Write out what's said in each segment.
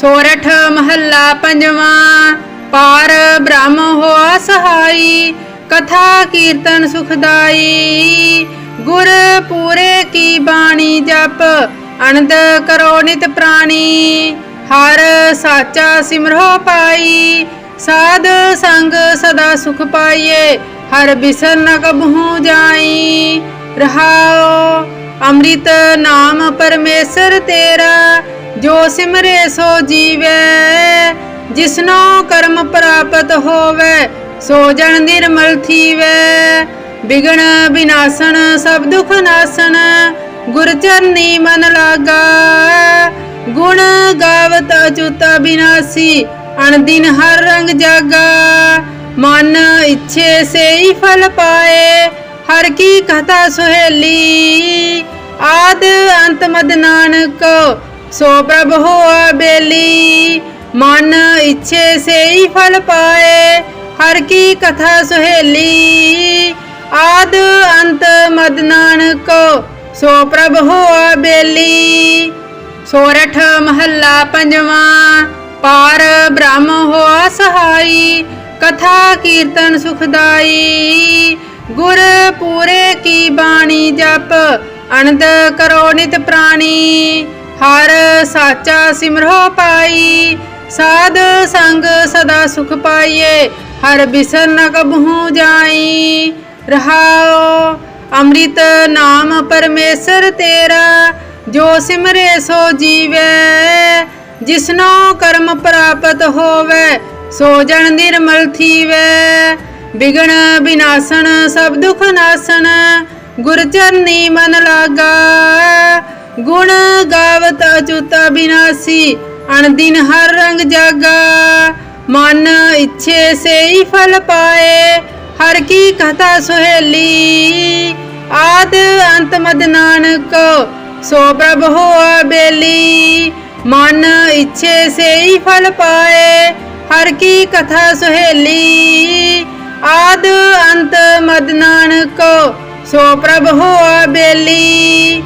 ਸੋਰਠ ਮਹੱਲਾ ਪੰਜਵਾਂ, ਪਾਰ ਬ੍ਰਹਮ ਹੋਆ ਸਹਾਈ, ਕਥਾ ਕੀਰਤਨ ਸੁਖਦਾਈ। ਗੁਰ ਪੂਰੇ ਕੀ ਬਾਣੀ ਜਪ ਅਨੰਦ ਕਰੋ ਨਿਤ ਪ੍ਰਾਣੀ। ਹਰ ਸਾਚਾ ਸਿਮਰੋ ਪਾਈ, ਸਾਧ ਸੰਗ ਸਦਾ ਸੁਖ ਪਾਈਏ, ਹਰ ਬਿਸਰ ਨ ਕਬਹੂ ਜਾਈ। ਰਹਾਓ ਅੰਮ੍ਰਿਤ ਨਾਮ ਪਰਮੇਸ਼ਰ ਤੇਰਾ ਜੋ ਸਿਮਰੇ ਸੋ ਜੀਵੇ, ਜਿਸਨੋ ਕਰਮ ਪ੍ਰਾਪਤ ਹੋਵੇ, ਸੋ ਜਨ ਨਿਰਮਲ ਥੀਵੇ। ਬਿਗਣ ਬਿਨਾਸਨ ਸਭ ਦੁਖ ਨਾਸਨ ਗੁਰ ਚਰਨੀ ਮਨ ਲਾਗਾ ਗੁਣ ਗਾਵਤ ਅਚੁਤ ਬਿਨਾਸੀ, ਅਣਦਿਨ ਹਰ ਰੰਗ ਜਾਗਾ। ਮਨ ਇੱਛੇ ਸੇਈ ਫਲ ਪਾਏ, ਹਰ ਕੀ ਕਥਾ ਸੁਹੇਲੀ। ਆਦ ਅੰਤ ਮਦ ਨਾਨਕ ਸੋ ਪ੍ਰਭ ਹੋਆ ਬੇਲੀ, ਮਨ ਇੱਛੇ ਸੇਈ ਫਲ ਪਾਏ, ਹਰ ਕੀ ਕਥਾ ਸੁਹੇਲੀ। ਆਦ ਅੰਤ ਮਦ ਨਾਨਕ, ਸੋ ਪ੍ਰਭ ਹੋਆ ਬੇਲੀ। ਸੋਰਠ ਮਹੱਲਾ ਪੰਜਵਾਂ, ਪਾਰ ਬ੍ਰਹਮ ਹੋਆ ਸਹਾਈ, ਕਥਾ ਕੀਰਤਨ ਸੁਖਦਾਈ। ਗੁਰ ਪੂਰੇ ਕੀ ਬਾਣੀ ਜਪ, ਅਨੰਦ ਕਰੋ ਨਿਤ ਪ੍ਰਾਣੀ। ਹਰ ਸਾਚਾ ਸਿਮਰੋ ਪਾਈ, ਸਾਧ ਸੰਗ ਸਦਾ ਸੁਖ ਪਾਈਏ, ਹਰ ਬਿਸਰ ਨ ਕਬਹੂ ਜਾਈ। ਰਹਾਓ ਅੰਮ੍ਰਿਤ ਨਾਮ ਪਰਮੇਸ਼ਰ ਤੇਰਾ, ਜੋ ਸਿਮਰੇ ਸੋ ਜੀਵੇ। ਜਿਸਨੋ ਕਰਮ ਪ੍ਰਾਪਤ ਹੋਵੇ, ਸੋ ਜਨ ਨਿਰਮਲ ਥੀਵੇ। ਬਿਗਣ ਬਿਨਾਸਣ ਸਭ ਦੁਖ ਨਾਸਣ ਗੁਰ ਚਰਨੀ ਮਨ ਲਾਗਾ। ਗੁਣ ਗਾਵਤ ਅਚੁਤ ਬਿਨਾਸੀ, ਅਣਦਿਨ ਹਰ ਰੰਗ ਜਾਗਾ। ਮਨ ਇੱਛੇ ਸੇਈ ਫਲ ਪਾਏ, ਹਰ ਕੀ ਕਥਾ ਸੁਹੇਲੀ। ਆਦ ਅੰਤ ਮਦ ਨਾਨਕ, ਸੋ ਪ੍ਰਭ ਹੋਆ ਬੇਲੀ। ਮਨ ਇੱਛੇ ਸੇਈ ਫਲ ਪਾਏ, ਹਰ ਕੀ ਕਥਾ ਸੁਹੇਲੀ। ਆਦ ਅੰਤ ਮਦ ਨਾਨਕ, ਸੋ ਪ੍ਰਭ ਹੋਆ ਬੇਲੀ।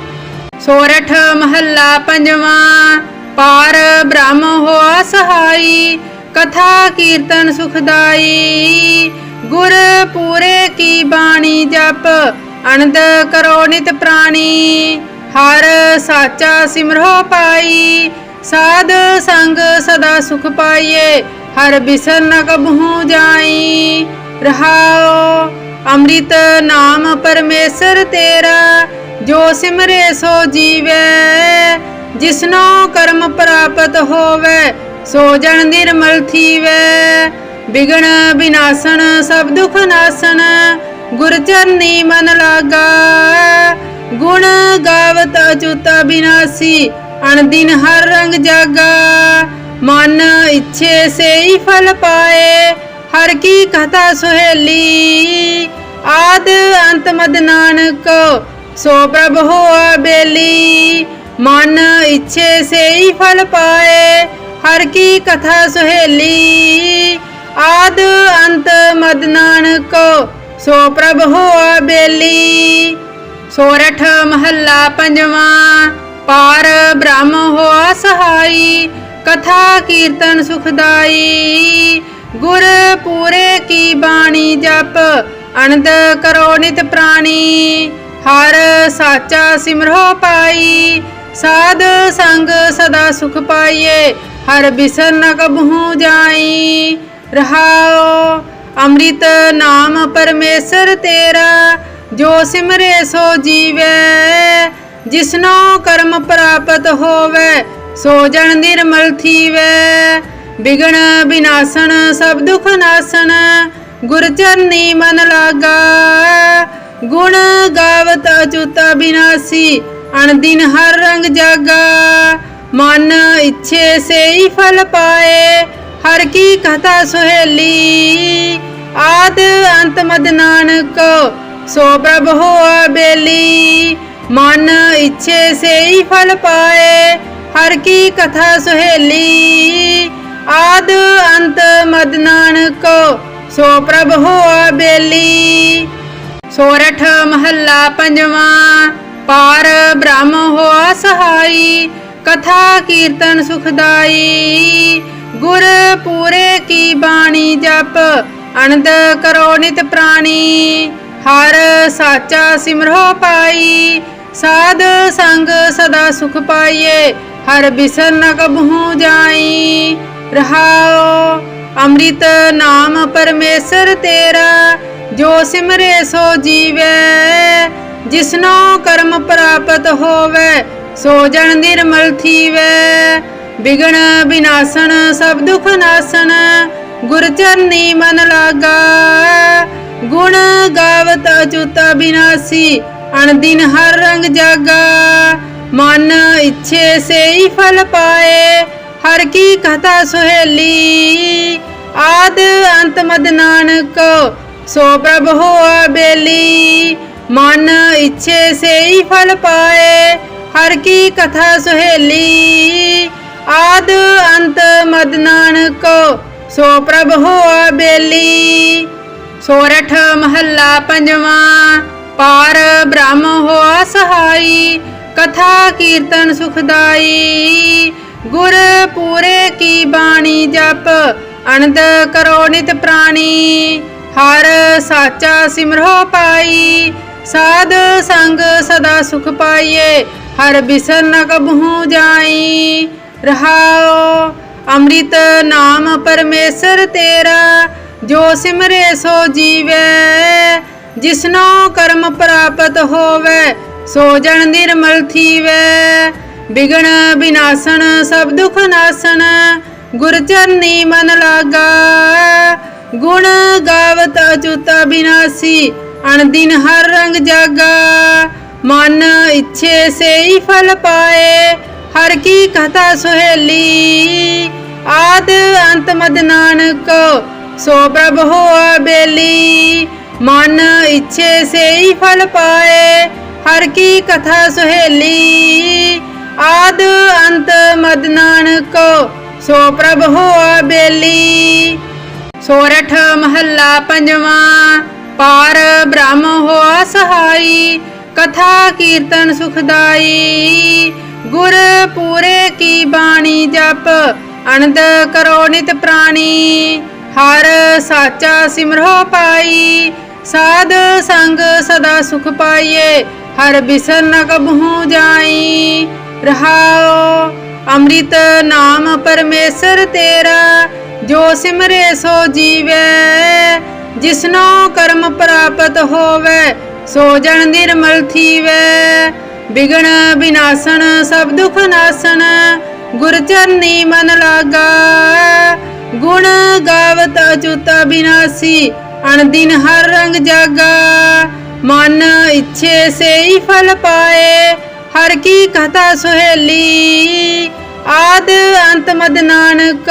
ਸੋਰਠ ਮਹੱਲਾ ਪੰਜਵਾਂ, ਪਾਰ ਬ੍ਰਹਮ ਹੋਆ ਸਹਾਈ, ਕਥਾ ਕੀਰਤਨ ਸੁਖਦਾਈ। ਗੁਰ ਪੂਰੇ ਕੀ ਬਾਣੀ ਜਪ ਅਨੰਦ ਕਰੋ ਨਿਤ ਪ੍ਰਾਣੀ। ਹਰ ਸਾਚਾ ਸਿਮਰੋ ਪਾਈ, ਸਾਧ ਸੰਗ ਸਦਾ ਸੁਖ ਪਾਈਏ, ਹਰ ਬਿਸਰ ਨ ਕਬਹੂ ਜਾਈ। ਰਹਾਓ ਅੰਮ੍ਰਿਤ ਨਾਮ ਪਰਮੇਸ਼ਰ ਤੇਰਾ ਜੋ ਸਿਮਰੇ ਸੋ ਜੀਵੇ, ਜਿਸਨੋ ਕਰਮ ਪ੍ਰਾਪਤ ਹੋਵੇ, ਸੋ ਜਨ ਨਿਰਮਲ ਥੀਵੇ। ਬਿਗਣ ਬਿਨਾਸਨ ਸਭ ਦੁਖ ਨਾਸਨ ਗੁਰ ਚਰਨੀ ਮਨ ਲਾਗਾ ਗੁਣ ਗਾਵਤ ਅਚੁਤ ਬਿਨਾਸੀ, ਅਣਦਿਨ ਹਰ ਰੰਗ ਜਾਗਾ। ਮਨ ਇੱਛੇ ਸੇਈ ਫਲ ਪਾਏ, ਹਰ ਕੀ ਕਥਾ ਸੁਹੇਲੀ। ਆਦ ਅੰਤ ਮਦ ਨਾਨਕ ਸੋ ਪ੍ਰਭ ਹੋਆ ਬੇਲੀ ਮਨ ਇੱਛੇ ਸੇਈ ਫਲ ਪਾਏ, ਹਰ ਕੀ ਕਥਾ ਸੁਹੇਲੀ, ਆਦ ਅੰਤ ਮਦ ਨਾਨਕ। ਸੋ ਪ੍ਰਭ ਹੋਆ ਬੇਲੀ ਸੋਰਠ ਮਹੱਲਾ ਪੰਜਵਾਂ, ਪਾਰ ਬ੍ਰਹਮ ਹੋਆ ਸਹਾਈ, ਕਥਾ ਕੀਰਤਨ ਸੁਖਦਾਈ। ਗੁਰ ਪੂਰੇ ਕੀ ਬਾਣੀ ਜਪ, ਅਨੰਦ ਕਰੋ ਨਿਤ ਪ੍ਰਾਣੀ। ਹਰ ਸਾਚਾ ਸਿਮਰੋ ਪਾਈ, ਸਾਧ ਸੰਗ ਸਦਾ ਸੁਖ ਪਾਈਏ, ਹਰ ਬਿਸਰ ਨ ਕਬਹੂ ਜਾਈ। ਰਹਾਓ ਅੰਮ੍ਰਿਤ ਨਾਮ ਪਰਮੇਸ਼ਰ ਤੇਰਾ, ਜੋ ਸਿਮਰੇ ਸੋ ਜੀਵੇ। ਜਿਸਨੋ ਕਰਮ ਪ੍ਰਾਪਤ ਹੋਵੇ, ਸੋ ਜਨ ਨਿਰਮਲ ਥੀਵੇ। ਬਿਗਣ ਬਿਨਾਸਣ ਸਭ ਦੁਖ ਨਾਸਨ ਗੁਰ ਚਰਨੀ ਮਨ ਲਾਗਾ। ਗੁਣ ਗਾਵਤ ਅਚੁਤ ਬਿਨਾਸੀ, ਅਣਦਿਨ ਹਰ ਰੰਗ ਜਾਗਾ। ਮਨ ਇੱਛੇ ਸੇਈ ਫਲ ਪਾਏ, ਹਰ ਕੀ ਕਥਾ ਸੁਹੇਲੀ। ਆਦ ਅੰਤ ਮਦ ਨਾਨਕ, ਸੋ ਪ੍ਰਭ ਹੋਆ ਬੇਲੀ। ਮਨ ਇੱਛੇ ਸੇਈ ਫਲ ਪਾਏ, ਹਰ ਕੀ ਕਥਾ ਸੁਹੇਲੀ। ਆਦ ਅੰਤ ਮਦ ਨਾਨਕ, ਸੋ ਪ੍ਰਭ ਹੋਆ ਬੇਲੀ। ਸੋਰਠ ਮਹੱਲਾ ਪੰਜਵਾਂ, ਪਾਰ ਬ੍ਰਹਮ ਹੋਆ ਸਹਾਈ, ਕਥਾ ਕੀਰਤਨ ਸੁਖਦਾਈ। ਗੁਰ ਪੂਰੇ ਕੀ ਬਾਣੀ ਜਪ ਅਨੰਦ ਕਰੋ ਨਿਤ ਪ੍ਰਾਣੀ। ਹਰ ਸਾਚਾ ਸਿਮਰੋ ਪਾਈ, ਸਾਧ ਸੰਗ ਸਦਾ ਸੁਖ ਪਾਈਏ, ਹਰ ਬਿਸਰ ਨ ਕਬਹੂ ਜਾਈ। ਰਹਾਓ ਅੰਮ੍ਰਿਤ ਨਾਮ ਪਰਮੇਸ਼ਰ ਤੇਰਾ ਜੋ ਸਿਮਰੇ ਸੋ ਜੀਵੇ, ਜਿਸਨੋ ਕਰਮ ਪ੍ਰਾਪਤ ਹੋਵੇ, ਸੋ ਜਨ ਨਿਰਮਲ ਥੀਵੇ। ਬਿਗਣ ਬਿਨਾਸਨ ਸਭ ਦੁਖ ਨਾਸਨ ਗੁਰ ਚਰਨੀ ਮਨ ਲਾਗਾ ਗੁਣ ਗਾਵਤ ਅਚੁਤ ਬਿਨਾਸੀ, ਅਣਦਿਨ ਹਰ ਰੰਗ ਜਾਗਾ। ਮਨ ਇੱਛੇ ਸੇਈ ਫਲ ਪਾਏ, ਹਰ ਕੀ ਕਥਾ ਸੁਹੇਲੀ। ਆਦ ਅੰਤ ਮਦ ਨਾਨਕ ਸੋ ਪ੍ਰਭ ਹੋਆ ਬੇਲੀ, ਮਨ ਇੱਛੇ ਸੇਈ ਫਲ ਪਾਏ, ਹਰ ਕੀ ਕਥਾ ਸੁਹੇਲੀ। ਆਦ ਅੰਤ ਮਦ ਨਾਨਕ, ਸੋ ਪ੍ਰਭ ਹੋਆ ਬੇਲੀ। ਸੋਰਠ ਮਹੱਲਾ ਪੰਜਵਾਂ, ਪਾਰ ਬ੍ਰਹਮ ਹੋਆ ਸਹਾਈ, ਕਥਾ ਕੀਰਤਨ ਸੁਖਦਾਈ। ਗੁਰ ਪੂਰੇ ਕੀ ਬਾਣੀ ਜਪ, ਅਨੰਦ ਕਰੋ ਨਿਤ ਪ੍ਰਾਣੀ। ਹਰ ਸਾਚਾ ਸਿਮਰੋ ਪਾਈ, ਸਾਧ ਸੰਗ ਸਦਾ ਸੁਖ ਪਾਈਏ, ਹਰ ਬਿਸਰ ਨ ਕਬਹੂ ਜਾਈ। ਰਹਾਓ ਅੰਮ੍ਰਿਤ ਨਾਮ ਪਰਮੇਸ਼ਰ ਤੇਰਾ, ਜੋ ਸਿਮਰੇ ਸੋ ਜੀਵੇ। ਜਿਸਨੋ ਕਰਮ ਪ੍ਰਾਪਤ ਹੋਵੇ, ਸੋ ਜਨ ਨਿਰਮਲ ਥੀਵੇ। ਬਿਗਣ ਬਿਨਾਸਨ ਸਭ ਦੁਖ ਨਾਸਨ ਗੁਰ ਚਰਨੀ ਮਨ ਲਾਗਾ। ਗੁਣ ਗਾਵਤ ਅਚੁਤ ਬਿਨਾਸੀ, ਅਣਦਿਨ ਹਰ ਰੰਗ ਜਾਗਾ। ਮਨ ਇੱਛੇ ਸੇਈ ਫਲ ਪਾਏ, ਹਰ ਕੀ ਕਥਾ ਸੁਹੇਲੀ। ਆਦ ਅੰਤ ਮਦ ਨਾਨਕ, ਸੋ ਪ੍ਰਭ ਹੋਆ ਬੇਲੀ। ਮਨ ਇੱਛੇ ਸੇਈ ਫਲ ਪਾਏ, ਹਰ ਕੀ ਕਥਾ ਸੁਹੇਲੀ। ਆਦ ਅੰਤ ਮਦ ਨਾਨਕ, ਸੋ ਪ੍ਰਭ ਹੋਆ ਬੇਲੀ। ਸੋਰਠ ਮਹੱਲਾ ਪੰਜਵਾਂ, ਪਾਰ ਬ੍ਰਹਮ ਹੋਆ ਸਹਾਈ, ਕਥਾ ਕੀਰਤਨ ਸੁਖਦਾਈ। ਗੁਰ ਪੂਰੇ ਕੀ ਬਾਣੀ ਜਪ ਅਨੰਦ ਕਰੋ ਨਿਤ ਪ੍ਰਾਣੀ। ਹਰ ਸਾਚਾ ਸਿਮਰੋ ਪਾਈ, ਸਾਧ ਸੰਗ ਸਦਾ ਸੁਖ ਪਾਈਏ, ਹਰ ਬਿਸਰ ਨ ਕਬਹੂ ਜਾਈ। ਰਹਾਓ ਅੰਮ੍ਰਿਤ ਨਾਮ ਪਰਮੇਸ਼ਰ ਤੇਰਾ ਜੋ ਸਿਮਰੇ ਸੋ ਜੀਵੇ, ਜਿਸਨੋ ਕਰਮ ਪ੍ਰਾਪਤ ਹੋਵੇ, ਸੋ ਜਨ ਨਿਰਮਲ ਥੀਵੇ। ਬਿਗਣ ਬਿਨਾਸਨ ਸਭ ਦੁਖ ਨਾਸਨ ਗੁਰ ਚਰਨੀ ਮਨ ਲਾਗਾ ਗੁਣ ਗਾਵਤ ਅਚੁਤ ਬਿਨਾਸੀ, ਅਣਦਿਨ ਹਰ ਰੰਗ ਜਾਗਾ। ਮਨ ਇੱਛੇ ਸੇਈ ਫਲ ਪਾਏ, ਹਰ ਕੀ ਕਥਾ ਸੁਹੇਲੀ। ਆਦ ਅੰਤ ਮਦ ਨਾਨਕ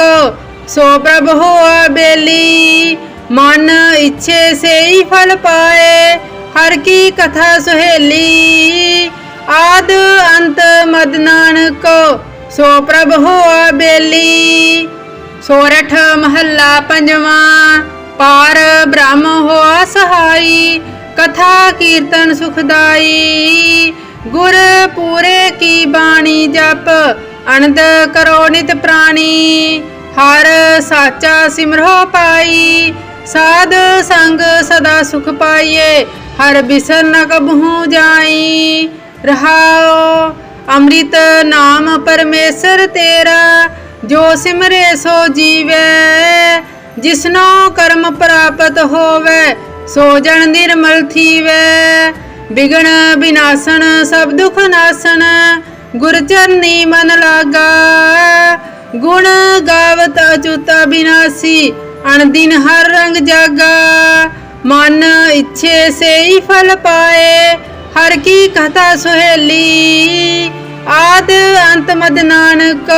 ਸੋ ਪ੍ਰਭ ਹੋਆ ਬੇਲੀ, ਮਨ ਇੱਛੇ ਸੇਈ ਫਲ ਪਾਏ, ਹਰ ਕੀ ਕਥਾ ਸੁਹੇਲੀ। ਆਦ ਅੰਤ ਮਦ ਨਾਨਕੋ, ਸੋ ਪ੍ਰਭ ਹੋਆ ਬੇਲੀ। ਸੋਰਠ ਮਹੱਲਾ ਪੰਜਵਾਂ, ਪਾਰ ਬ੍ਰਹਮ ਹੋਆ ਸਹਾਈ, ਕਥਾ ਕੀਰਤਨ ਸੁਖਦਾਈ। ਗੁਰ ਪੂਰੇ ਕੀ ਬਾਣੀ ਜਪ, ਅਨੰਦ ਕਰੋ ਨਿਤ ਪ੍ਰਾਣੀ। ਹਰ ਸਾਚਾ ਸਿਮਰੋ ਪਾਈ, ਸਾਧ ਸੰਗ ਸਦਾ ਸੁਖ ਪਾਈਏ, ਹਰ ਬਿਸਰ ਨ ਕਬਹੂ ਜਾਈ। ਰਹਾਓ ਅੰਮ੍ਰਿਤ ਨਾਮ ਪਰਮੇਸ਼ਰ ਤੇਰਾ, ਜੋ ਸਿਮਰੇ ਸੋ ਜੀਵੇ। ਜਿਸਨੋ ਕਰਮ ਪ੍ਰਾਪਤ ਹੋਵੇ, ਸੋ ਜਨ ਨਿਰਮਲ ਥੀਵੇ। ਬਿਗਣ ਬਿਨਾਸਨ ਸਭ ਦੁਖ ਨਾਸਣ ਗੁਰ ਚਰਨੀ ਮਨ ਲਾਗਾ। ਗੁਣ ਗਾਵਤ ਅਚੁਤ ਬਿਨਾਸੀ, ਅਣਦਿਨ ਹਰ ਰੰਗ ਜਾਗਾ। ਮਨ ਇੱਛੇ ਸੇਈ ਫਲ ਪਾਏ, ਹਰ ਕੀ ਕਥਾ ਸੁਹੇਲੀ। ਆਦ ਅੰਤ ਮਦ ਨਾਨਕ,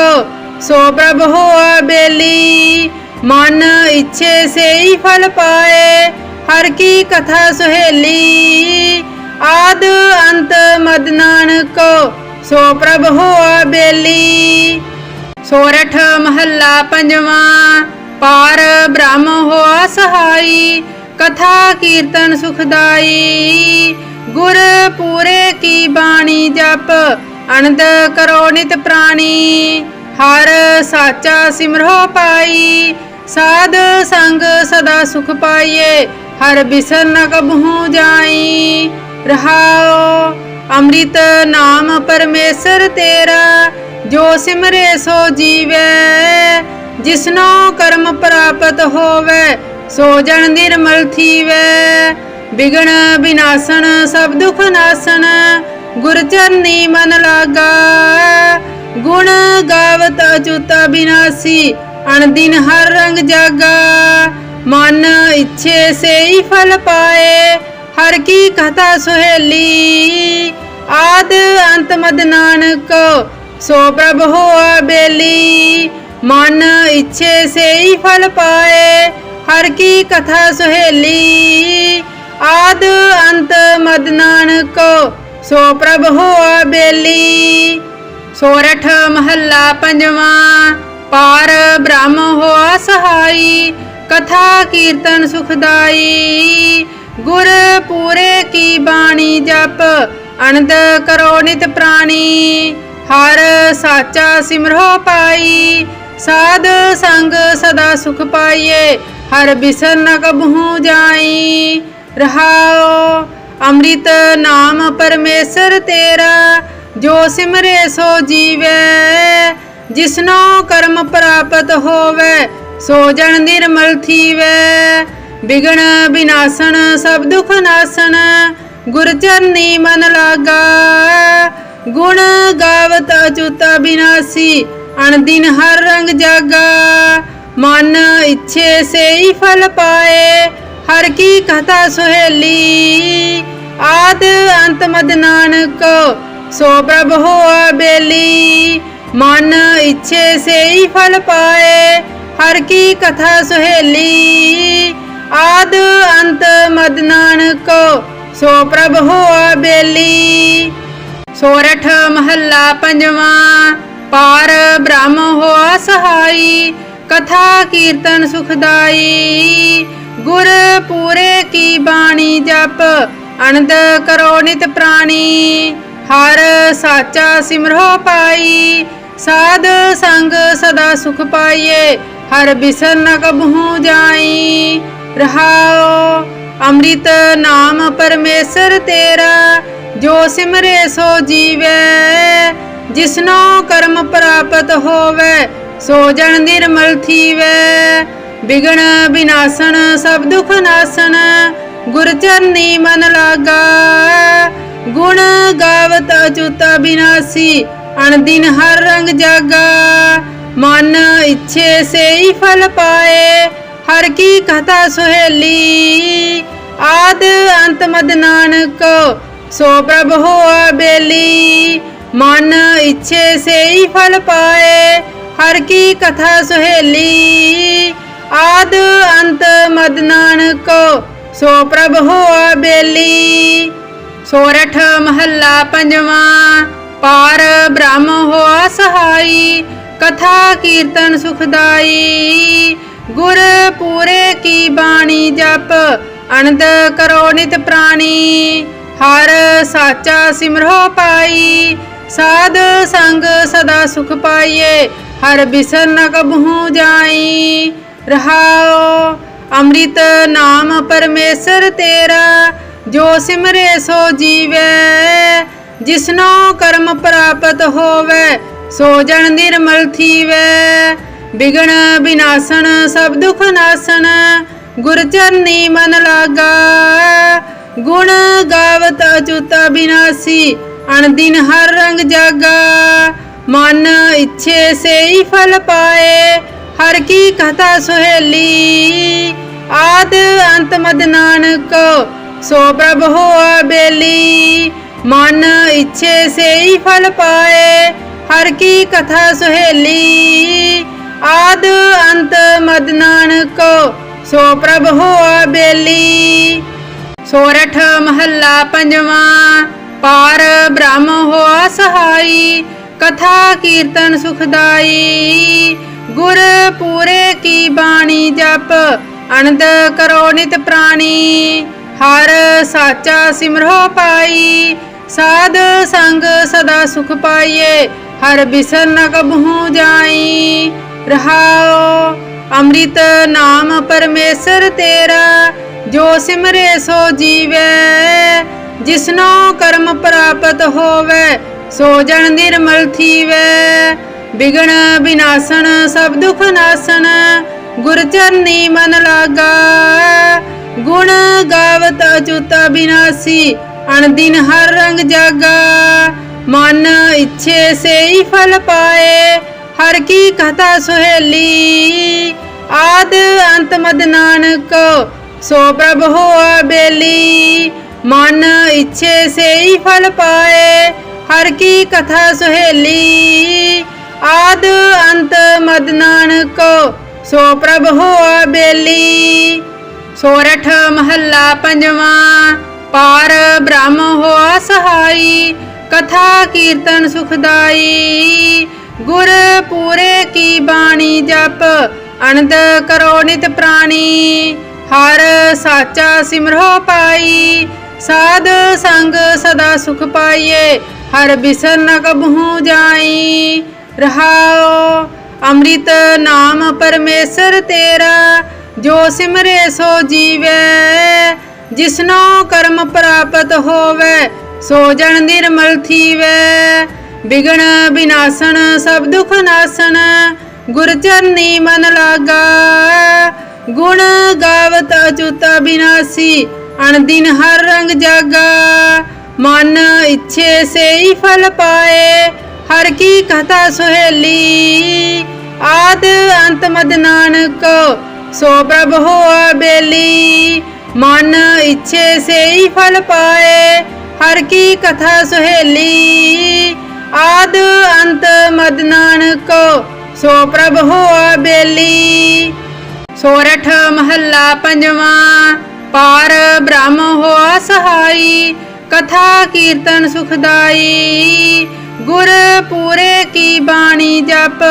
ਸੋ ਪ੍ਰਭ ਹੋਆ ਬੇਲੀ। ਮਨ ਇੱਛੇ ਸੇਈ ਫਲ ਪਾਏ, ਹਰ ਕੀ ਕਥਾ ਸੁਹੇਲੀ। ਆਦ ਅੰਤ ਮਦ ਨਾਨਕ, ਸੋ ਪ੍ਰਭ ਹੋਆ ਬੇਲੀ। ਸੋਰਠ ਮਹੱਲਾ ਪੰਜਵਾਂ, ਪਾਰ ਬ੍ਰਹਮ ਹੋਆ ਸਹਾਈ, ਕਥਾ ਕੀਰਤਨ ਸੁਖਦਾਈ। ਗੁਰ ਪੂਰੇ ਕੀ ਬਾਣੀ ਜਪ ਅਨੰਦ ਕਰੋ ਨਿਤ ਪ੍ਰਾਣੀ। ਹਰ ਸਾਚਾ ਸਿਮਰੋ ਪਾਈ, ਸਾਧ ਸੰਗ ਸਦਾ ਸੁਖ ਪਾਈਏ, ਹਰ ਬਿਸਰ ਨ ਕਬਹੂ ਜਾਈ। ਰਹਾਓ ਅੰਮ੍ਰਿਤ ਨਾਮ ਪਰਮੇਸ਼ਰ ਤੇਰਾ ਜੋ ਸਿਮਰੇ ਸੋ ਜੀਵੇ, ਜਿਸਨੋ ਕਰਮ ਪ੍ਰਾਪਤ ਹੋਵੇ, ਸੋ ਜਨ ਨਿਰਮਲ ਥੀਵੇ। ਬਿਗਣ ਬਿਨਾਸਨ ਸਭ ਦੁਖ ਨਾਸਨ ਗੁਰ ਚਰਨੀ ਮਨ ਲਾਗਾ ਗੁਣ ਗਾਵਤ ਅਚੁਤ ਬਿਨਾਸੀ, ਅਣਦਿਨ ਹਰ ਰੰਗ ਜਾਗਾ। ਮਨ ਇੱਛੇ ਸੇਈ ਫਲ ਪਾਏ, ਹਰ ਕੀ ਕਥਾ ਸੁਹੇਲੀ। ਆਦ ਅੰਤ ਮਦ ਨਾਨਕ ਸੋ ਪ੍ਰਭ ਹੋਆ ਬੇਲੀ, ਮਨ ਇੱਛੇ ਸੇਈ ਫਲ ਪਾਏ, ਹਰ ਕੀ ਕਥਾ ਸੁਹੇਲੀ। ਆਦ ਅੰਤ ਮਦ ਨਾਨਕ, ਸੋ ਪ੍ਰਭ ਹੋਆ ਬੇਲੀ। ਸੋਰਠ ਮਹੱਲਾ ਪੰਜਵਾਂ, ਪਾਰ ਬ੍ਰਹਮ ਹੋਆ ਸਹਾਈ, ਕਥਾ ਕੀਰਤਨ ਸੁਖਦਾਈ। ਗੁਰ ਪੂਰੇ ਕੀ ਬਾਣੀ ਜਪ ਅਨੰਦ ਕਰੋ ਨਿਤ ਪ੍ਰਾਣੀ। ਹਰ ਸਾਚਾ ਸਿਮਰੋ ਪਾਈ, ਸਾਧ ਸੰਗ ਸਦਾ ਸੁਖ ਪਾਈਏ, ਹਰ ਬਿਸਰ ਨ ਕਬਹੂ ਜਾਈ। ਰਹਾਓ ਅੰਮ੍ਰਿਤ ਨਾਮ ਪਰਮੇਸ਼ਰ ਤੇਰਾ, ਜੋ ਸਿਮਰੇ ਸੋ ਜੀਵੇ। ਜਿਸਨੋ ਕਰਮ ਪ੍ਰਾਪਤ ਹੋਵੇ, ਸੋ ਜਨ ਨਿਰਮਲ ਥੀਵੇ। ਬਿਗਣ ਬਿਨਾਸਣ ਸਭ ਦੁਖ ਨਾਸਣ ਗੁਰ ਚਰਨੀ ਮਨ ਲਾਗਾ। ਗੁਣ ਗਾਵਤ ਅਚੁਤ ਬਿਨਾਸੀ, ਅਣਦਿਨ ਹਰ ਰੰਗ ਜਾਗਾ। ਮਨ ਇੱਛੇ ਸੇਈ ਫਲ ਪਾਏ, ਹਰ ਕੀ ਕਥਾ ਸੁਹੇਲੀ। ਆਦ ਅੰਤ ਮਦ ਨਾਨਕ, ਸੋ ਪ੍ਰਭ ਹੋਆ ਬੇਲੀ। ਮਨ ਇੱਛੇ ਸੇਈ ਫਲ ਪਾਏ, ਹਰ ਕੀ ਕਥਾ ਸੁਹੇਲੀ। ਆਦ ਅੰਤ ਮਦ ਨਾਨਕ, ਸੋ ਪ੍ਰਭ ਹੋਆ ਬੇਲੀ। ਸੋਰਠ ਮਹੱਲਾ ਪੰਜਵਾਂ, ਪਾਰ ਬ੍ਰਹਮ ਹੋਆ ਸਹਾਈ, ਕਥਾ ਕੀਰਤਨ ਸੁਖਦਾਈ। ਗੁਰ ਪੂਰੇ ਕੀ ਬਾਣੀ ਜਪ ਅਨੰਦ ਕਰੋ ਨਿਤ ਪ੍ਰਾਣੀ। ਹਰ ਸਾਚਾ ਸਿਮਰੋ ਪਾਈ, ਸਾਧ ਸੰਗ ਸਦਾ ਸੁਖ ਪਾਈਏ, ਹਰ ਬਿਸਰ ਨ ਕਬਹੂ ਜਾਈ। ਰਹਾਓ ਅੰਮ੍ਰਿਤ ਨਾਮ ਪਰਮੇਸ਼ਰ ਤੇਰਾ ਜੋ ਸਿਮਰੇ ਸੋ ਜੀਵੇ, ਜਿਸਨੋ ਕਰਮ ਪ੍ਰਾਪਤ ਹੋਵੇ, ਸੋ ਜਨ ਨਿਰਮਲ ਥੀਵੇ। ਬਿਗਣ ਬਿਨਾਸਨ ਸਭ ਦੁਖ ਨਾਸਨ ਗੁਰ ਚਰਨੀ ਮਨ ਲਾਗਾ ਗੁਣ ਗਾਵਤ ਅਚੁਤ ਬਿਨਾਸੀ, ਅਣਦਿਨ ਹਰ ਰੰਗ ਜਾਗਾ। ਮਨ ਇੱਛੇ ਸੇਈ ਫਲ ਪਾਏ, ਹਰ ਕੀ ਕਥਾ ਸੁਹੇਲੀ। ਆਦ ਅੰਤ ਮਦ ਨਾਨਕ ਸੋ ਪ੍ਰਭ ਹੋਆ ਬੇਲੀ, ਮਨ ਇੱਛੇ ਸੇਈ ਫਲ ਪਾਏ, ਹਰ ਕੀ ਕਥਾ ਸੁਹੇਲੀ। ਆਦ ਅੰਤ ਮਦ ਨਾਨਕੋ, ਸੋ ਪ੍ਰਭ ਹੋਆ ਬੇਲੀ। ਸੋਰਠ ਮਹੱਲਾ ਪੰਜਵਾਂ, ਪਾਰ ਬ੍ਰਹਮ ਹੋਆ ਸਹਾਈ, ਕਥਾ ਕੀਰਤਨ ਸੁਖਦਾਈ। ਗੁਰ ਪੂਰੇ ਕੀ ਬਾਣੀ ਜਪ ਅਨੰਦ ਕਰੋ ਨਿਤ ਪ੍ਰਾਣੀ। ਹਰ ਸਾਚਾ ਸਿਮਰੋ ਪਾਈ, ਸਾਧ ਸੰਗ ਸਦਾ ਸੁਖ ਪਾਈਏ, ਹਰ ਬਿਸਰ ਨ ਕਬਹੂ ਜਾਈ। ਰਹਾਓ ਅੰਮ੍ਰਿਤ ਨਾਮ ਪਰਮੇਸ਼ਰ ਤੇਰਾ, ਜੋ ਸਿਮਰੇ ਸੋ ਜੀਵੇ। ਜਿਸਨੋ ਕਰਮ ਪ੍ਰਾਪਤ ਹੋਵੇ, ਸੋ ਜਨ ਨਿਰਮਲ ਥੀਵੇ। ਬਿਗਣ ਬਿਨਾਸਣ ਸਭ ਦੁਖ ਨਾਸਣ ਗੁਰ ਚਰਨੀ ਮਨ ਲਾਗਾ। ਗੁਣ ਗਾਵਤ ਅਚੁਤ ਬਿਨਾਸੀ, ਅਣਦਿਨ ਹਰ ਰੰਗ ਜਾਗਾ। ਮਨ ਇੱਛੇ ਸੇਈ ਫਲ ਪਾਏ, ਹਰ ਕੀ ਕਥਾ ਸੁਹੇਲੀ। ਆਦ ਅੰਤ ਮਦ ਨਾਨਕ, ਸੋ ਪ੍ਰਭ ਹੋਆ ਬੇਲੀ। ਮਨ ਇੱਛੇ ਸੇਈ ਫਲ ਪਾਏ, ਹਰ ਕੀ ਕਥਾ ਸੁਹੇਲੀ। ਆਦ ਅੰਤ ਮਦ ਨਾਨਕ, ਸੋ ਪ੍ਰਭ ਹੋਆ ਬੇਲੀ। ਸੋਰਠ ਮਹੱਲਾ ਪੰਜਵਾਂ, ਪਾਰ ਬ੍ਰਹਮ ਹੋਆ ਸਹਾਈ, ਕਥਾ ਕੀਰਤਨ ਸੁਖਦਾਈ। ਗੁਰ ਪੂਰੇ ਕੀ ਬਾਣੀ ਜਪ ਅਨੰਦ ਕਰੋ ਨਿਤ ਪ੍ਰਾਣੀ। ਹਰ ਸਾਚਾ ਸਿਮਰੋ ਪਾਈ, ਸਾਧ ਸੰਗ ਸਦਾ ਸੁਖ ਪਾਈਏ, ਹਰ ਬਿਸਰ ਨ ਕਬਹੂ ਜਾਈ। ਰਹਾਓ ਅੰਮ੍ਰਿਤ ਨਾਮ ਪਰਮੇਸ਼ਰ ਤੇਰਾ ਜੋ ਸਿਮਰੇ ਸੋ ਜੀਵੇ, ਜਿਸਨੋ ਕਰਮ ਪ੍ਰਾਪਤ ਹੋਵੇ, ਸੋ ਜਨ ਨਿਰਮਲ ਥੀਵੇ। ਬਿਗਣ ਬਿਨਾਸਨ ਸਭ ਦੁਖ ਨਾਸਨ ਗੁਰ ਚਰਨੀ ਮਨ ਲਾਗਾ ਗੁਣ ਗਾਵਤ ਅਚੁਤ ਬਿਨਾਸੀ, ਅਣਦਿਨ ਹਰ ਰੰਗ ਜਾਗਾ। ਮਨ ਇੱਛੇ ਸੇਈ ਫਲ ਪਾਏ, ਹਰ ਕੀ ਕਥਾ ਸੁਹੇਲੀ। ਆਦ ਅੰਤ ਮਦ ਨਾਨਕ ਸੋ ਪ੍ਰਭ ਹੋਆ ਬੇਲੀ, ਮਨ ਇੱਛੇ ਸੇਈ ਫਲ ਪਾਏ, ਹਰ ਕੀ ਕਥਾ ਸੁਹੇਲੀ। ਆਦ ਅੰਤ ਮਦ ਨਾਨਕੋ, ਸੋ ਪ੍ਰਭ ਹੋਆ ਬੇਲੀ। ਸੋਰਠ ਮਹੱਲਾ ਪੰਜਵਾਂ, ਪਾਰ ਬ੍ਰਹਮ ਹੋਆ ਸਹਾਈ, ਕਥਾ ਕੀਰਤਨ ਸੁਖਦਾਈ। ਗੁਰ ਪੂਰੇ ਕੀ ਬਾਣੀ ਜਪ ਅਨੰਦ ਕਰੋ ਨਿਤ ਪ੍ਰਾਣੀ। ਹਰ ਸਾਚਾ ਸਿਮਰੋ ਪਾਈ, ਸਾਧ ਸੰਗ ਸਦਾ ਸੁਖ ਪਾਈਏ, ਹਰ ਬਿਸਰ ਨ ਕਬਹੂ ਜਾਈ। ਰਹਾਓ ਅੰਮ੍ਰਿਤ ਨਾਮ ਪਰਮੇਸ਼ਰ ਤੇਰਾ, ਜੋ ਸਿਮਰੇ ਸੋ ਜੀਵੇ। ਜਿਸਨੋ ਕਰਮ ਪ੍ਰਾਪਤ ਹੋਵੇ, ਸੋ ਜਨ ਨਿਰਮਲ ਥੀਵੇ। ਬਿਗਣ ਬਿਨਾਸਣ ਸਭ ਦੁਖ ਨਾਸਣ ਗੁਰ ਚਰਨੀ ਮਨ ਲਾਗਾ। ਗੁਣ ਗਾਵਤ ਅਚੁਤ ਬਿਨਾਸੀ, ਅਣਦਿਨ ਹਰ ਰੰਗ ਜਾਗਾ। ਮਨ ਇੱਛੇ ਸੇਈ ਫਲ ਪਾਏ, ਹਰ ਕੀ ਕਥਾ ਸੁਹੇਲੀ। ਆਦ ਅੰਤ ਮਦ ਨਾਨਕ, ਸੋ ਪ੍ਰਭ ਹੋਆ ਬੇਲੀ। ਮਨ ਇੱਛੇ ਸੇਈ ਫਲ ਪਾਏ, ਹਰ ਕੀ ਕਥਾ ਸੁਹੇਲੀ। ਆਦ ਅੰਤ ਮਦ ਨਾਨਕ, ਸੋ ਪ੍ਰਭ ਹੋਆ ਬੇਲੀ। ਸੋਰਠ ਮਹੱਲਾ ਪੰਜਵਾਂ, ਪਾਰ ਬ੍ਰਹਮ ਹੋਆ ਸਹਾਈ, ਕਥਾ ਕੀਰਤਨ ਸੁਖਦਾਈ। ਗੁਰ ਪੂਰੇ ਕੀ ਬਾਣੀ ਜਪ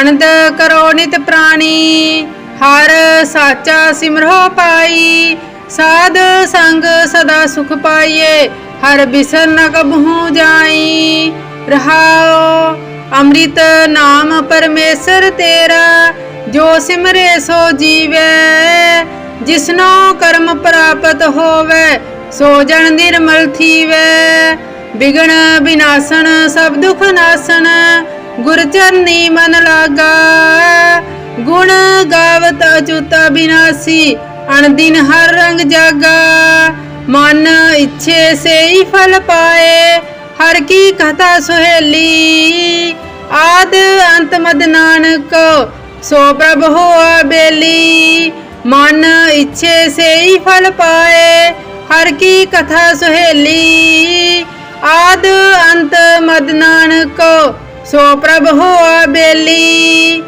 ਅਨੰਦ ਕਰੋ ਨਿਤ ਪ੍ਰਾਣੀ। ਹਰ ਸਾਚਾ ਸਿਮਰੋ ਪਾਈ, ਸਾਧ ਸੰਗ ਸਦਾ ਸੁਖ ਪਾਈਏ, ਹਰ ਬਿਸਰ ਨ ਕਬਹੂ ਜਾਈ। ਰਹਾਓ ਅੰਮ੍ਰਿਤ ਨਾਮ ਪਰਮੇਸ਼ਰ ਤੇਰਾ ਜੋ ਸਿਮਰੇ ਸੋ ਜੀਵੇ, ਜਿਸਨੋ ਕਰਮ ਪ੍ਰਾਪਤ ਹੋਵੇ, ਸੋ ਜਨ ਨਿਰਮਲ ਥੀਵੇ। ਬਿਗਣ ਬਿਨਾਸਨ ਸਭ ਦੁਖ ਨਾਸਨ ਗੁਰ ਚਰਨੀ ਮਨ ਲਾਗਾ ਗੁਣ ਗਾਵਤ ਅਚੁਤ ਬਿਨਾਸੀ, ਅਣਦਿਨ ਹਰ ਰੰਗ ਜਾਗਾ। ਮਨ ਇੱਛੇ ਸੇਈ ਫਲ ਪਾਏ, ਹਰ ਕੀ ਕਥਾ ਸੁਹੇਲੀ। ਆਦ ਅੰਤ ਮਦ ਨਾਨਕ ਸੋ ਪ੍ਰਭ ਹੋਆ ਬੇਲੀ, ਮਨ ਇੱਛੇ ਸੇਈ ਫਲ ਪਾਏ, ਹਰ ਕੀ ਕਥਾ ਸੁਹੇਲੀ। ਆਦ ਅੰਤ ਮਦ ਨਾਨਕੋ, ਸੋ ਪ੍ਰਭ ਹੋਆ ਬੇਲੀ।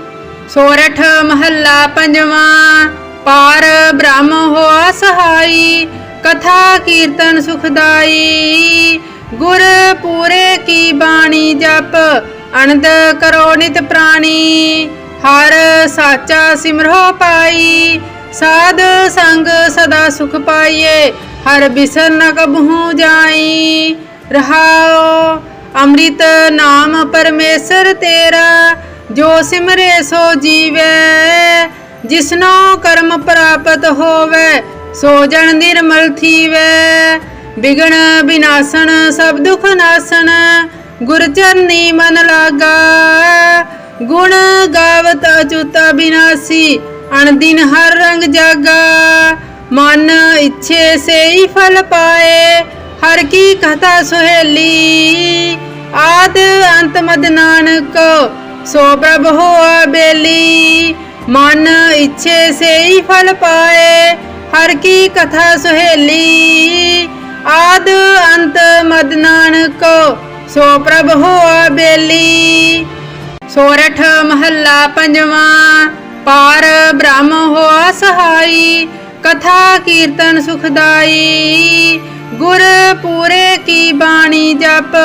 ਸੋਰਠ ਮਹੱਲਾ ਪੰਜਵਾਂ, ਪਾਰ ਬ੍ਰਹਮ ਹੋਆ ਸਹਾਈ, ਕਥਾ ਕੀਰਤਨ ਸੁਖਦਾਈ। ਗੁਰ ਪੂਰੇ ਕੀ ਬਾਣੀ ਜਪ ਅਨੰਦ ਕਰੋ ਨਿਤ ਪ੍ਰਾਣੀ। ਹਰ ਸਾਚਾ ਸਿਮਰੋ ਪਾਈ, ਸਾਧ ਸੰਗ ਸਦਾ ਸੁਖ ਪਾਈਏ, ਹਰ ਬਿਸਰ ਨ ਕਬਹੂ ਜਾਈ। ਰਹਾਓ ਅੰਮ੍ਰਿਤ ਨਾਮ ਪਰਮੇਸ਼ਰ ਤੇਰਾ, ਜੋ ਸਿਮਰੇ ਸੋ ਜੀਵੇ। ਜਿਸਨੋ ਕਰਮ ਪ੍ਰਾਪਤ ਹੋਵੇ, ਸੋ ਜਨ ਨਿਰਮਲ ਥੀਵੇ। ਬਿਗਣ ਬਿਨਾਸਣ ਸਭ ਦੁਖ ਨਾਸਣ ਗੁਰ ਚਰਨੀ ਮਨ ਲਾਗਾ। ਗੁਣ ਗਾਵਤ ਅਚੁਤ ਬਿਨਾਸੀ, ਅਣਦਿਨ ਹਰ ਰੰਗ ਜਾਗਾ। ਮਨ ਇੱਛੇ ਸੇਈ ਫਲ ਪਾਏ, ਹਰ ਕੀ ਕਥਾ ਸੁਹੇਲੀ। ਆਦ ਅੰਤ ਮਦ ਨਾਨਕ, ਸੋ ਪ੍ਰਭ ਹੋਆ ਬੇਲੀ। ਮਨ ਇੱਛੇ ਸੇਈ ਫਲ ਪਾਏ, ਹਰ ਕੀ ਕਥਾ ਸੁਹੇਲੀ। ਆਦ ਅੰਤ ਮਦ ਨਾਨਕ, ਸੋ ਪ੍ਰਭ ਹੋਆ ਬੇਲੀ। ਸੋਰਠ ਮਹੱਲਾ ਪੰਜਵਾਂ, ਪਾਰ ਬ੍ਰਹਮ ਹੋਆ ਸਹਾਈ, ਕਥਾ ਕੀਰਤਨ ਸੁਖਦਾਈ। ਗੁਰ ਪੂਰੇ ਕੀ ਬਾਣੀ ਜਪ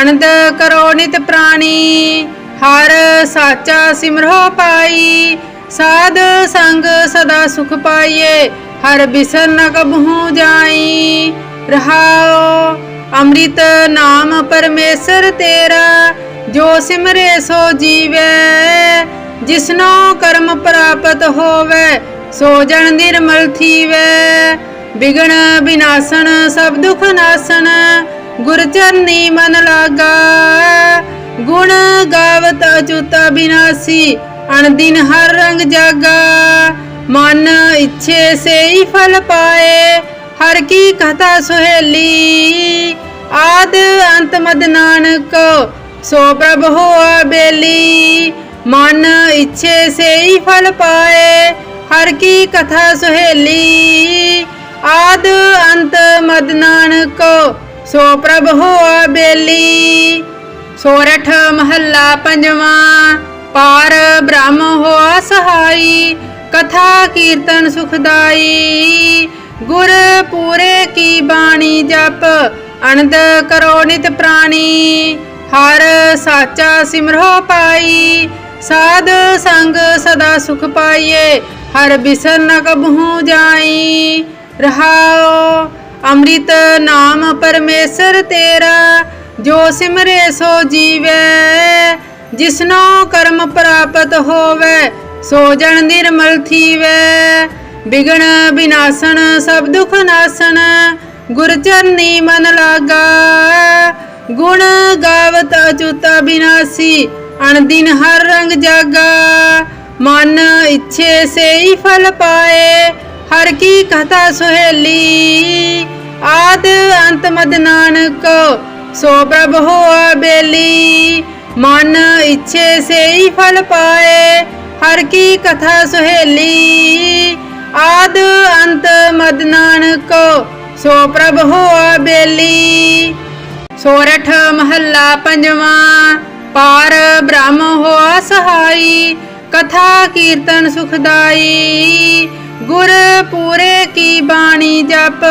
ਅਨੰਦ ਕਰੋ ਨਿਤ ਪ੍ਰਾਣੀ। ਹਰ ਸਾਚਾ ਸਿਮਰੋ ਪਾਈ, ਸਾਧ ਸੰਗ ਸਦਾ ਸੁਖ ਪਾਈਏ, ਹਰ ਬਿਸਰ ਨ ਕਬਹੂ ਜਾਈ। ਰਹਾਓ ਅੰਮ੍ਰਿਤ ਨਾਮ ਪਰਮੇਸ਼ਰ ਤੇਰਾ ਜੋ ਸਿਮਰੇ ਸੋ ਜੀਵੈ, ਜਿਸਨੋ ਕਰਮ ਪ੍ਰਾਪਤ ਹੋਵੇ, ਸੋ ਜਨ ਨਿਰਮਲ ਥੀਵੈ। ਬਿਗਣ ਬਿਨਾਸਨ ਸਭ ਦੁਖ ਨਾਸਨ ਗੁਰ ਚਰਨੀ ਮਨ ਲਾਗਾ ਗੁਣ ਗਾਵਤ ਅਚੁਤ ਬਿਨਾਸੀ, ਅਣਦਿਨ ਹਰ ਰੰਗ ਜਾਗਾ। ਮਨ ਇੱਛੇ ਸੇਈ ਫਲ ਪਾਏ, ਹਰ ਕੀ ਕਥਾ ਸੁਹੇਲੀ। ਆਦ ਅੰਤ ਮਦ ਨਾਨਕ ਸੋ ਪ੍ਰਭ ਹੋਆ ਬੇਲੀ, ਮਨ ਇੱਛੇ ਸੇਈ ਫਲ ਪਾਏ, ਹਰ ਕੀ ਕਥਾ ਸੁਹੇਲੀ। ਆਦ ਅੰਤ ਮਦ ਨਾਨਕੋ, ਸੋ ਪ੍ਰਭ ਹੋਆ ਬੇਲੀ। ਸੋਰਠ ਮਹੱਲਾ ਪੰਜਵਾਂ, ਪਾਰ ਬ੍ਰਹਮ ਹੋਆ ਸਹਾਈ, ਕਥਾ ਕੀਰਤਨ ਸੁਖਦਾਈ। ਗੁਰ ਪੂਰੇ ਕੀ ਬਾਣੀ ਜਪ ਅਨੰਦ ਕਰੋ ਨਿਤ ਪ੍ਰਾਣੀ। ਹਰ ਸਾਚਾ ਸਿਮਰੋ ਪਾਈ, ਸਾਧ ਸੰਗ ਸਦਾ ਸੁਖ ਪਾਈਏ, ਹਰ ਬਿਸਰ ਨ ਕਬਹੂ ਜਾਈ। ਰਹਾਓ ਅੰਮ੍ਰਿਤ ਨਾਮ ਪਰਮੇਸ਼ਰ ਤੇਰਾ, ਜੋ ਸਿਮਰੇ ਸੋ ਜੀਵੈ। ਜਿਸਨੋ ਕਰਮ ਪ੍ਰਾਪਤ ਹੋਵੇ, ਸੋ ਜਨ ਨਿਰਮਲ ਥੀਵੈ। ਬਿਗਣ ਬਿਨਾਸਣ ਸਭ ਦੁਖ ਨਾਸਨ ਗੁਰ ਚਰਨੀ ਮਨ ਲਾਗਾ। ਗੁਣ ਗਾਵਤ ਅਚੁਤ ਬਿਨਾਸੀ, ਅਣਦਿਨ ਹਰ ਰੰਗ ਜਾਗਾ। ਮਨ ਇੱਛੇ ਸੇਈ ਫਲ ਪਾਏ, ਹਰ ਕੀ ਕਥਾ ਸੁਹੇਲੀ। ਆਦ ਅੰਤ ਮਦ ਨਾਨਕ, ਸੋ ਪ੍ਰਭ ਹੋਆ ਬੇਲੀ। ਮਨ ਇੱਛੇ ਸੇਈ ਫਲ ਪਾਏ, ਹਰ ਕੀ ਕਥਾ ਸੁਹੇਲੀ। ਆਦ ਅੰਤ ਮਦ ਨਾਨਕ, ਸੋ ਪ੍ਰਭ ਹੋਆ ਬੇਲੀ। ਸੋਰਠ ਮਹੱਲਾ ਪੰਜਵਾਂ, ਪਾਰ ਬ੍ਰਹਮ ਹੋਆ ਸਹਾਈ, ਕਥਾ ਕੀਰਤਨ ਸੁਖਦਾਈ। ਗੁਰ ਪੂਰੇ ਕੀ ਬਾਣੀ ਜਪ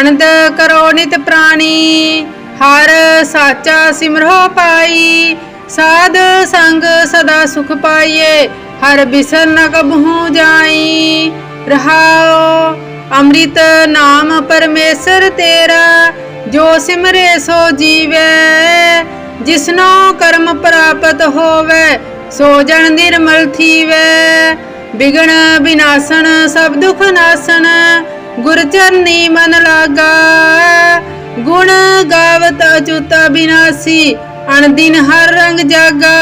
ਅਨੰਦ ਕਰੋ ਨਿਤ ਪ੍ਰਾਣੀ। ਹਰ ਸਾਚਾ ਸਿਮਰੋ ਪਾਈ, ਸਾਧ ਸੰਗ ਸਦਾ ਸੁਖ ਪਾਈਏ, ਹਰ ਬਿਸਰ ਨ ਕਬਹੂ ਜਾਈ। ਰਹਾਓ ਅੰਮ੍ਰਿਤ ਨਾਮ ਪਰਮੇਸ਼ਰ ਤੇਰਾ ਜੋ ਸਿਮਰੇ ਸੋ ਜੀਵੈ, ਜਿਸਨੋ ਕਰਮ ਪ੍ਰਾਪਤ ਹੋਵੇ, ਸੋ ਜਨ ਨਿਰਮਲ ਥੀਵੈ। ਬਿਗਣ ਬਿਨਾਸਨ ਸਭ ਦੁਖ ਨਾਸਨ ਗੁਰ ਚਰਨੀ ਮਨ ਲਾਗਾ ਗੁਣ ਗਾਵਤ ਅਚੁਤ ਬਿਨਾਸੀ, ਅਣਦਿਨ ਹਰ ਰੰਗ ਜਾਗਾ।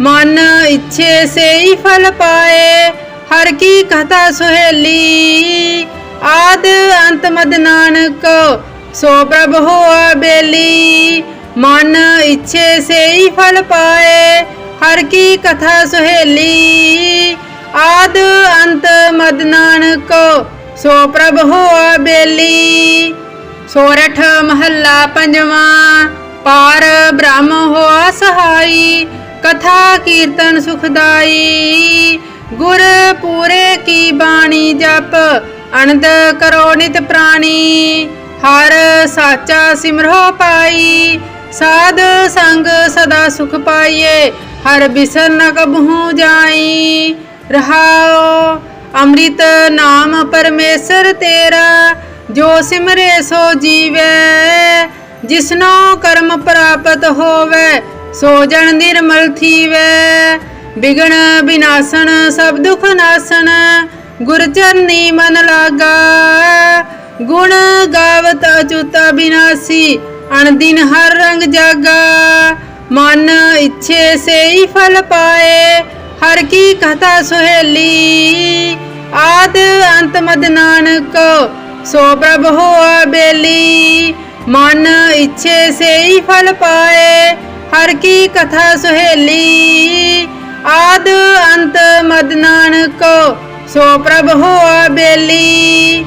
ਮਨ ਇੱਛੇ ਸੇਈ ਫਲ ਪਾਏ, ਹਰ ਕੀ ਕਥਾ ਸੁਹੇਲੀ। ਆਦ ਅੰਤ ਮਦ ਨਾਨਕ ਸੋ ਪ੍ਰਭ ਹੋਆ ਬੇਲੀ, ਮਨ ਇੱਛੇ ਸੇਈ ਫਲ ਪਾਏ, ਹਰ ਕੀ ਕਥਾ ਸੁਹੇਲੀ। ਆਦ ਅੰਤ ਮਦ ਨਾਨਕ, ਸੋ ਪ੍ਰਭ ਹੋਆ ਬੇਲੀ। ਸੋਰਠ ਮਹੱਲਾ ਪੰਜਵਾਂ, ਪਾਰ ਬ੍ਰਹਮ ਹੋਆ ਸਹਾਈ, ਕਥਾ ਕੀਰਤਨ ਸੁਖਦਾਈ। ਗੁਰ ਪੂਰੇ ਕੀ ਬਾਣੀ ਜਪ ਅਨੰਦ ਕਰੋ ਨਿਤ ਪ੍ਰਾਣੀ। ਹਰ ਸਾਚਾ ਸਿਮਰੋ ਪਾਈ, ਸਾਧ ਸੰਗ ਸਦਾ ਸੁਖ ਪਾਈਏ, ਹਰ ਬਿਸਰ ਨ ਕਬਹੂ ਜਾਈ। ਰਹਾਓ ਅੰਮ੍ਰਿਤ ਨਾਮ ਪਰਮੇਸ਼ਰ ਤੇਰਾ, ਜੋ ਸਿਮਰੇ ਸੋ ਜੀਵੈ। ਜਿਸਨੋ ਕਰਮ ਪ੍ਰਾਪਤ ਹੋਵੇ, ਸੋ ਜਨ ਨਿਰਮਲ ਥੀਵੈ। ਬਿਗਣ ਬਿਨਾਸਣ ਸਭ ਦੁਖ ਨਾਸਨ ਗੁਰ ਚਰਨੀ ਮਨ ਲਾਗਾ। ਗੁਣ ਗਾਵਤ ਅਚੁਤ ਬਿਨਾਸੀ, ਅਣਦਿਨ ਹਰ ਰੰਗ ਜਾਗਾ। ਮਨ ਇੱਛੇ ਸੇਈ ਫਲ ਪਾਏ, ਹਰ ਕੀ ਕਥਾ ਸੁਹੇਲੀ। ਆਦ ਅੰਤ ਮਦ ਨਾਨਕ, ਸੋ ਪ੍ਰਭ ਹੋਆ ਬੇਲੀ। ਮਨ ਇੱਛੇ ਸੇਈ ਫਲ ਪਾਏ, ਹਰ ਕੀ ਕਥਾ ਸੁਹੇਲੀ। ਆਦ ਅੰਤ ਮਦ ਨਾਨਕ, ਸੋ ਪ੍ਰਭ ਹੋਆ ਬੇਲੀ।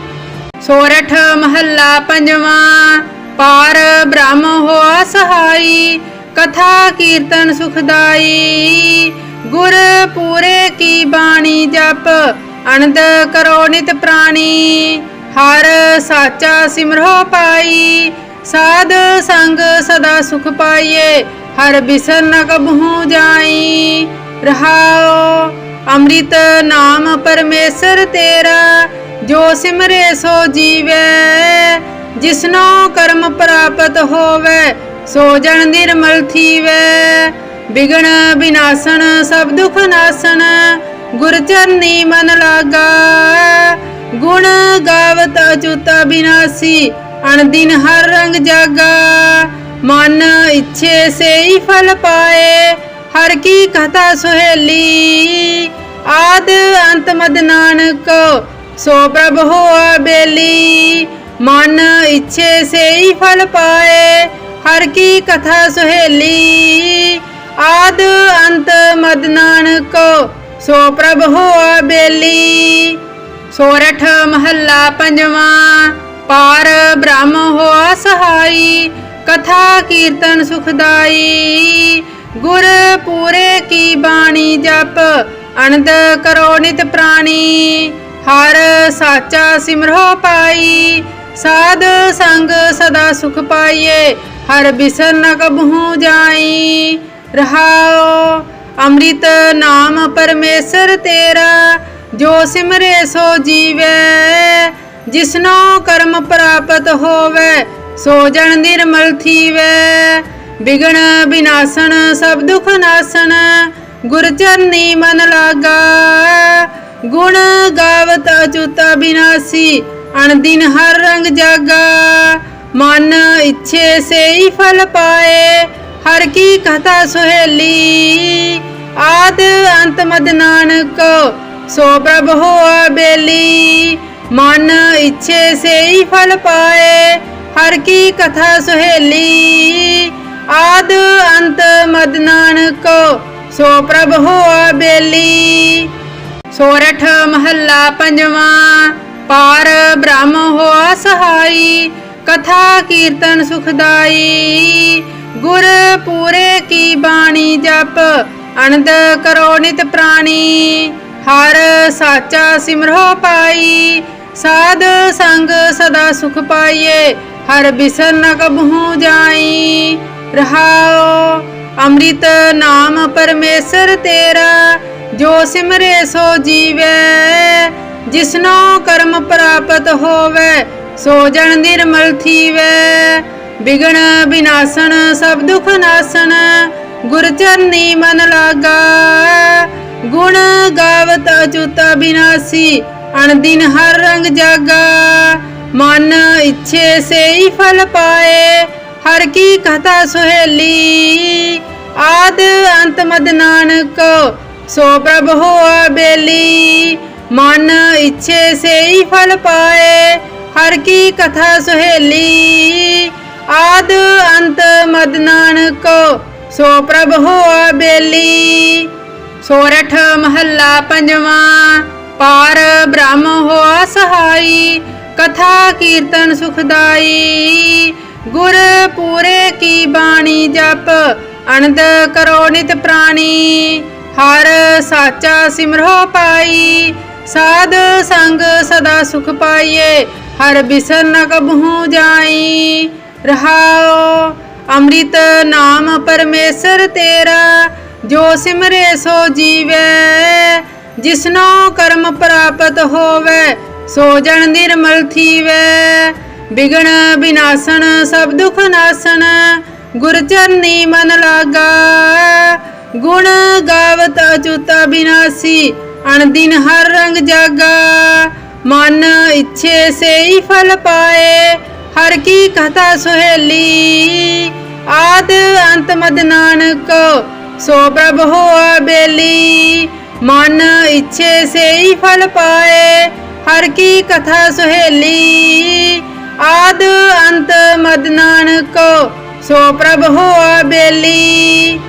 ਸੋਰਠ ਮਹੱਲਾ ਪੰਜਵਾਂ, ਪਾਰ ਬ੍ਰਹਮ ਹੋਆ ਸਹਾਈ, ਕਥਾ ਕੀਰਤਨ ਸੁਖਦਾਈ। ਗੁਰ ਪੂਰੇ ਕੀ ਬਾਣੀ ਜਪ ਅਨੰਦ ਕਰੋ ਨਿਤ ਪ੍ਰਾਣੀ। ਹਰ ਸਾਚਾ ਸਿਮਰੋ ਪਾਈ, ਸਾਧ ਸੰਗ ਸਦਾ ਸੁਖ ਪਾਈਏ, ਹਰ ਬਿਸਰ ਨ ਕਬਹੂ ਜਾਈ। ਰਹਾਓ ਅੰਮ੍ਰਿਤ ਨਾਮ ਪਰਮੇਸ਼ਰ ਤੇਰਾ ਜੋ ਸਿਮਰੇ ਸੋ ਜੀਵੈ, ਜਿਸਨੋ ਕਰਮ ਪ੍ਰਾਪਤ ਹੋਵੇ, ਸੋ ਜਨ ਨਿਰਮਲ ਥੀਵੇ। ਬਿਗਣ ਬਿਨਾਸਨ ਸਭ ਦੁਖ ਨਾਸਨ ਗੁਰ ਚਰਨੀ ਮਨ ਲਾਗਾ ਗੁਣ ਗਾਵਤ ਅਚੁਤ ਬਿਨਾਸੀ, ਅਣਦਿਨ ਹਰ ਰੰਗ ਜਾਗਾ। ਮਨ ਇੱਛੇ ਸੇਈ ਫਲ ਪਾਏ, ਹਰ ਕੀ ਕਥਾ ਸੁਹੇਲੀ। ਆਦ ਅੰਤ ਮਦ ਨਾਨਕ ਸੋ ਪ੍ਰਭ ਹੋਆ ਬੇਲੀ, ਮਨ ਇੱਛੇ ਸੇਈ ਫਲ ਪਾਏ, ਹਰ ਕੀ ਕਥਾ ਸੁਹੇਲੀ। ਆਦ ਅੰਤ ਮਦ ਨਾਨਕ, ਸੋ ਪ੍ਰਭ ਹੋਆ ਬੇਲੀ। ਸੋਰਠ ਮਹੱਲਾ ਪੰਜਵਾਂ, ਪਾਰ ਬ੍ਰਹਮ ਹੋਆ ਸਹਾਈ, ਕਥਾ ਕੀਰਤਨ ਸੁਖਦਾਈ। ਗੁਰ ਪੂਰੇ ਕੀ ਬਾਣੀ ਜਪ ਅਨੰਦ ਕਰੋ ਨਿਤ ਪ੍ਰਾਣੀ। ਹਰ ਸਾਚਾ ਸਿਮਰੋ ਪਾਈ, ਸਾਧ ਸੰਗ ਸਦਾ ਸੁਖ ਪਾਈਏ, ਹਰ ਬਿਸਰ ਨ ਕਬਹੂ ਜਾਈ। ਰਹਾਓ ਅੰਮ੍ਰਿਤ ਨਾਮ ਪਰਮੇਸ਼ਰ ਤੇਰਾ, ਜੋ ਸਿਮਰੇ ਸੋ ਜੀਵੇ। ਜਿਸਨੋ ਕਰਮ ਪ੍ਰਾਪਤ ਹੋਵੇ, ਸੋ ਜਨ ਨਿਰਮਲ ਥੀਵੇ। ਬਿਗਣ ਬਿਨਾਸਣ ਸਭ ਦੁਖ ਨਾਸਨ ਗੁਰ ਚਰਨੀ ਮਨ ਲਾਗਾ। ਗੁਣ ਗਾਵਤ ਅਚੁਤ ਬਿਨਾਸੀ, ਅਣਦਿਨ ਹਰ ਰੰਗ ਜਾਗਾ। ਮਨ ਇੱਛੇ ਸੇਈ ਫਲ ਪਾਏ, ਹਰ ਕੀ ਕਥਾ ਸੁਹੇਲੀ। ਆਦ ਅੰਤ ਮਦ ਨਾਨਕ, ਸੋ ਪ੍ਰਭ ਹੋਆ ਬੇਲੀ। ਮਨ ਇੱਛੇ ਸੇਈ ਫਲ ਪਾਏ, ਹਰ ਕੀ ਕਥਾ ਸੁਹੇਲੀ। ਆਦ ਅੰਤ ਮਦ ਨਾਨਕ, ਸੋ ਪ੍ਰਭ ਹੋਆ ਬੇਲੀ। ਸੋਰਠ ਮਹੱਲਾ ਪੰਜਵਾਂ, ਪਾਰ ਬ੍ਰਹਮ ਹੋਆ ਸਹਾਈ, ਕਥਾ ਕੀਰਤਨ ਸੁਖਦਾਈ। ਗੁਰ ਪੂਰੇ ਕੀ ਬਾਣੀ ਜਪ ਅਨੰਦ ਕਰੋ ਨਿਤ ਪ੍ਰਾਣੀ। ਹਰ ਸਾਚਾ ਸਿਮਰੋ ਪਾਈ, ਸਾਧ ਸੰਗ ਸਦਾ ਸੁਖ ਪਾਈਏ, ਹਰ ਬਿਸਰ ਨ ਕਬਹੂ ਜਾਈ। ਰਹਾਓ ਅੰਮ੍ਰਿਤ ਨਾਮ ਪਰਮੇਸ਼ਰ ਤੇਰਾ ਜੋ ਸਿਮਰੇ ਸੋ ਜੀਵੇ, ਜਿਸਨੋ ਕਰਮ ਪ੍ਰਾਪਤ ਹੋਵੇ, ਸੋ ਜਨ ਨਿਰਮਲ ਥੀਵੇ। ਬਿਗਣ ਬਿਨਾਸਨ ਸਭ ਦੁਖ ਨਾਸਨ ਗੁਰ ਚਰਨੀ ਮਨ ਲਾਗਾ ਗੁਣ ਗਾਵਤ ਅਚੁਤ ਬਿਨਾਸੀ, ਅਣਦਿਨ ਹਰ ਰੰਗ ਜਾਗਾ। ਮਨ ਇੱਛੇ ਸੇਈ ਫਲ ਪਾਏ, ਹਰ ਕੀ ਕਥਾ ਸੁਹੇਲੀ। ਆਦ ਅੰਤ ਮਦ ਨਾਨਕ ਸੋ ਪ੍ਰਭ ਹੋਆ ਬੇਲੀ, ਮਨ ਇੱਛੇ ਸੇਈ ਫਲ ਪਾਏ, ਹਰ ਕੀ ਕਥਾ ਸੁਹੇਲੀ। ਆਦ ਅੰਤ ਮਦ ਨਾਨਕ, ਸੋ ਪ੍ਰਭ ਹੋਆ ਬੇਲੀ। ਸੋਰਠ ਮਹੱਲਾ ਪੰਜਵਾਂ, ਪਾਰ ਬ੍ਰਹਮ ਹੋਆ ਸਹਾਈ, ਕਥਾ ਕੀਰਤਨ ਸੁਖਦਾਈ। ਗੁਰ ਪੂਰੇ ਕੀ ਬਾਣੀ ਜਪ ਅਨੰਦ ਕਰੋ ਨਿਤ ਪ੍ਰਾਣੀ। ਹਰ ਸਾਚਾ ਸਿਮਰੋ ਪਾਈ, ਸਾਧ ਸੰਗ ਸਦਾ ਸੁਖ ਪਾਈਏ, ਹਰ ਬਿਸਰ ਨ ਕਬਹੂ ਜਾਈ। ਰਹਾਓ ਅੰਮ੍ਰਿਤ ਨਾਮ ਪਰਮੇਸ਼ਰ ਤੇਰਾ, ਜੋ ਸਿਮਰੇ ਸੋ ਜੀਵੇ। ਜਿਸਨੋ ਕਰਮ ਪ੍ਰਾਪਤ ਹੋਵੇ, ਸੋ ਜਨ ਨਿਰਮਲ ਥੀਵੇ। ਬਿਗਣ ਬਿਨਾਸਣ ਸਭ ਦੁਖ ਨਾਸਨ ਗੁਰ ਚਰਨੀ ਮਨ ਲਾਗਾ। ਗੁਣ ਗਾਵਤ ਅਚੁਤ ਬਿਨਾਸੀ, ਅਣਦਿਨ ਹਰ ਰੰਗ ਜਾਗਾ। ਮਨ ਇੱਛੇ ਸੇਈ ਫਲ ਪਾਏ, ਹਰ ਕੀ ਕਥਾ ਸੁਹੇਲੀ। ਆਦ ਅੰਤ ਮਦ ਨਾਨਕ, ਸੋ ਪ੍ਰਭ ਹੋਆ ਬੇਲੀ। ਮਨ ਇੱਛੇ ਸੇਈ ਫਲ ਪਾਏ, ਹਰ ਕੀ ਕਥਾ ਸੁਹੇਲੀ। ਆਦ ਅੰਤ ਮਦ ਨਾਨਕ, ਸੋ ਪ੍ਰਭ ਹੋਆ ਬੇਲੀ।